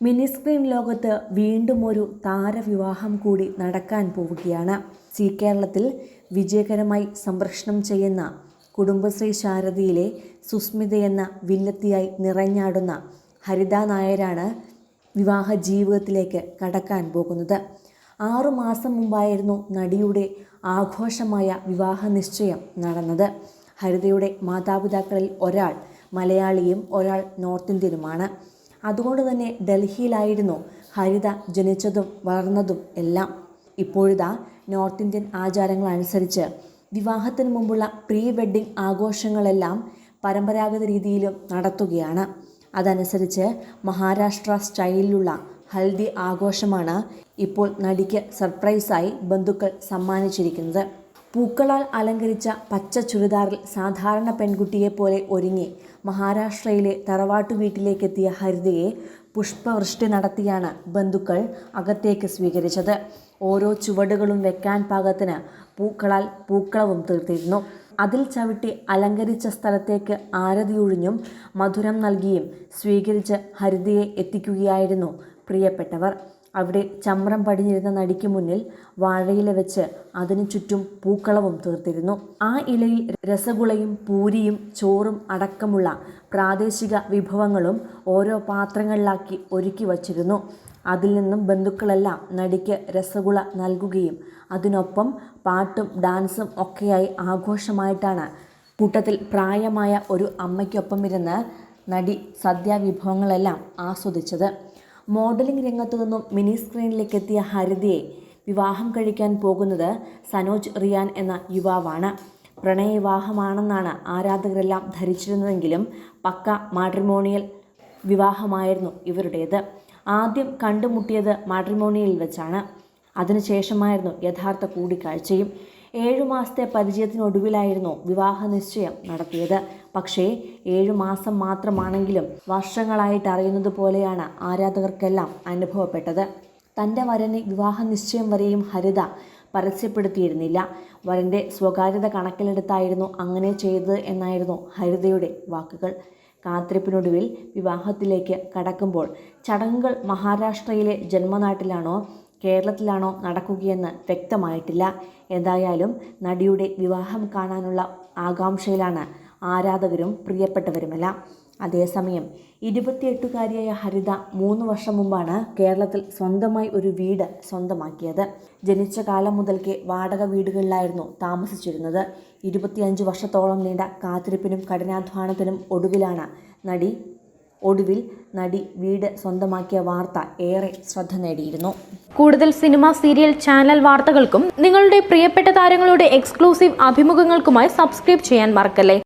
Mini screen ലോകത്ത് വീണ്ടും ഒരു താരവിവാഹം കൂടി നടക്കാൻ പോവുകയാണ്. സി കേരളത്തിൽ വിജയകരമായി സംപ്രേഷണം ചെയ്യുന്ന കുടുംബശ്രീ ശാരദയിലെ സുസ്മിതയെന്ന വില്ലത്തിയായി നിറഞ്ഞാടുന്ന ഹരിത നായരാണ് വിവാഹ ജീവിതത്തിലേക്ക് കടക്കാൻ പോകുന്നത്. ആറുമാസം മുമ്പായിരുന്നു നടിയുടെ ആഘോഷമായ വിവാഹ നിശ്ചയം നടന്നത്. ഹരിതയുടെ മാതാപിതാക്കളിൽ ഒരാൾ മലയാളിയും ഒരാൾ നോർത്ത് ഇന്ത്യനുമാണ്. അതുകൊണ്ട് തന്നെ ഡൽഹിയിലായിരുന്നു ഹരിത ജനിച്ചതും വളർന്നതും എല്ലാം. ഇപ്പോഴിതാ നോർത്ത് ഇന്ത്യൻ ആചാരങ്ങൾ അനുസരിച്ച് വിവാഹത്തിന് മുമ്പുള്ള പ്രീ വെഡ്ഡിംഗ് ആഘോഷങ്ങളെല്ലാം പരമ്പരാഗത രീതിയിലും നടത്തുകയാണ്. അതനുസരിച്ച് മഹാരാഷ്ട്ര സ്റ്റൈലിലുള്ള ഹൽദി ആഘോഷമാണ് ഇപ്പോൾ നടിക്ക് സർപ്രൈസായി ബന്ധുക്കൾ സമ്മാനിച്ചിരിക്കുന്നത്. പൂക്കളാൽ അലങ്കരിച്ച പച്ച ചുരിദാറിൽ സാധാരണ പെൺകുട്ടിയെ പോലെ ഒരുങ്ങി മഹാരാഷ്ട്രയിലെ തറവാട്ടു വീട്ടിലേക്കെത്തിയ ഹരിതയെ പുഷ്പവൃഷ്ടി നടത്തിയാണ് ബന്ധുക്കൾ അകത്തേക്ക് സ്വീകരിച്ചത്. ഓരോ ചുവടുകളും വെക്കാൻ പാകത്തിന് പൂക്കളാൽ പൂക്കളവും തീർത്തിരുന്നു. അതിൽ ചവിട്ടി അലങ്കരിച്ച സ്ഥലത്തേക്ക് ആരതിയൊഴിഞ്ഞും മധുരം നൽകിയും സ്വീകരിച്ച് ഹരിതയെ എത്തിക്കുകയായിരുന്നു പ്രിയപ്പെട്ടവർ. അവിടെ ചമ്രം പടിഞ്ഞിരുന്ന നടിക്ക് മുന്നിൽ വാഴയില വെച്ച് അതിനു ചുറ്റും പൂക്കളവും തീർത്തിരുന്നു. ആ ഇലയിൽ രസഗുളയും പൂരിയും ചോറും അടക്കമുള്ള പ്രാദേശിക വിഭവങ്ങളും ഓരോ പാത്രങ്ങളിലാക്കി ഒരുക്കി വച്ചിരുന്നു. അതിൽ നിന്നും ബന്ധുക്കളെല്ലാം നടിക്ക് രസഗുള നൽകുകയും അതിനൊപ്പം പാട്ടും ഡാൻസും ഒക്കെയായി ആഘോഷമായിട്ടാണ് കൂട്ടത്തിൽ പ്രായമായ ഒരു അമ്മയ്ക്കൊപ്പം ഇരുന്ന് നടി സദ്യാവിഭവങ്ങളെല്ലാം ആസ്വദിച്ചത്. മോഡലിംഗ് രംഗത്തു നിന്നും മിനി സ്ക്രീനിലേക്ക് എത്തിയ ഹരിതയെ വിവാഹം കഴിക്കാൻ പോകുന്നത് സനോജ് റിയാൻ എന്ന യുവാവാണ്. പ്രണയവിവാഹമാണെന്നാണ് ആരാധകരെല്ലാം ധരിച്ചിരുന്നതെങ്കിലും പക്ക മാട്രിമോണിയൽ വിവാഹമായിരുന്നു ഇവരുടേത്. ആദ്യം കണ്ടുമുട്ടിയത് മാട്രിമോണിയൽ വെച്ചാണ്. അതിനുശേഷമായിരുന്നു യഥാർത്ഥ കൂടിക്കാഴ്ചയും. ഏഴു മാസത്തെ പരിചയത്തിനൊടുവിലായിരുന്നു വിവാഹ നിശ്ചയം നടത്തിയത്. പക്ഷേ ഏഴു മാസം മാത്രമാണെങ്കിലും വർഷങ്ങളായിട്ട് അറിയുന്നത് പോലെയാണ് ആരാധകർക്കെല്ലാം അനുഭവപ്പെട്ടത്. തന്റെ വരനെ വിവാഹ നിശ്ചയം വരെയും ഹരിത പരസ്യപ്പെടുത്തിയിരുന്നില്ല. വരന്റെ സ്വകാര്യത കണക്കിലെടുത്തായിരുന്നു അങ്ങനെ ചെയ്തത് എന്നായിരുന്നു ഹരിതയുടെ വാക്കുകൾ. കാത്തിരിപ്പിനൊടുവിൽ വിവാഹത്തിലേക്ക് കടക്കുമ്പോൾ ചടങ്ങുകൾ മഹാരാഷ്ട്രയിലെ ജന്മനാട്ടിലാണോ കേരളത്തിലാണോ നടക്കുകയെന്ന് വ്യക്തമായിട്ടില്ല. എന്തായാലും നടിയുടെ വിവാഹം കാണാനുള്ള ആകാംക്ഷയിലാണ് ആരാധകരും പ്രിയപ്പെട്ടവരുമെല്ലാം. അതേസമയം ഇരുപത്തിയെട്ടുകാരിയായ ഹരിത മൂന്ന് വർഷം മുമ്പാണ് കേരളത്തിൽ സ്വന്തമായി ഒരു വീട് സ്വന്തമാക്കിയത്. ജനിച്ച കാലം മുതൽക്കേ വാടക വീടുകളിലായിരുന്നു താമസിച്ചിരുന്നത്. ഇരുപത്തിയഞ്ച് വർഷത്തോളം നീണ്ട കാത്തിരിപ്പിനും കഠിനാധ്വാനത്തിനും ഒടുവിലാണ് നടി ഒടുവിൽ നടി വീട് സ്വന്തമാക്കിയ വാർത്ത ഏറെ ശ്രദ്ധ നേടിയിരുന്നു. കൂടുതൽ സിനിമ സീരിയൽ ചാനൽ വാർത്തകൾക്കും നിങ്ങളുടെ പ്രിയപ്പെട്ട താരങ്ങളുടെ എക്സ്ക്ലൂസീവ് അഭിമുഖങ്ങൾക്കുമായി സബ്സ്ക്രൈബ് ചെയ്യാൻ മറക്കല്ലേ?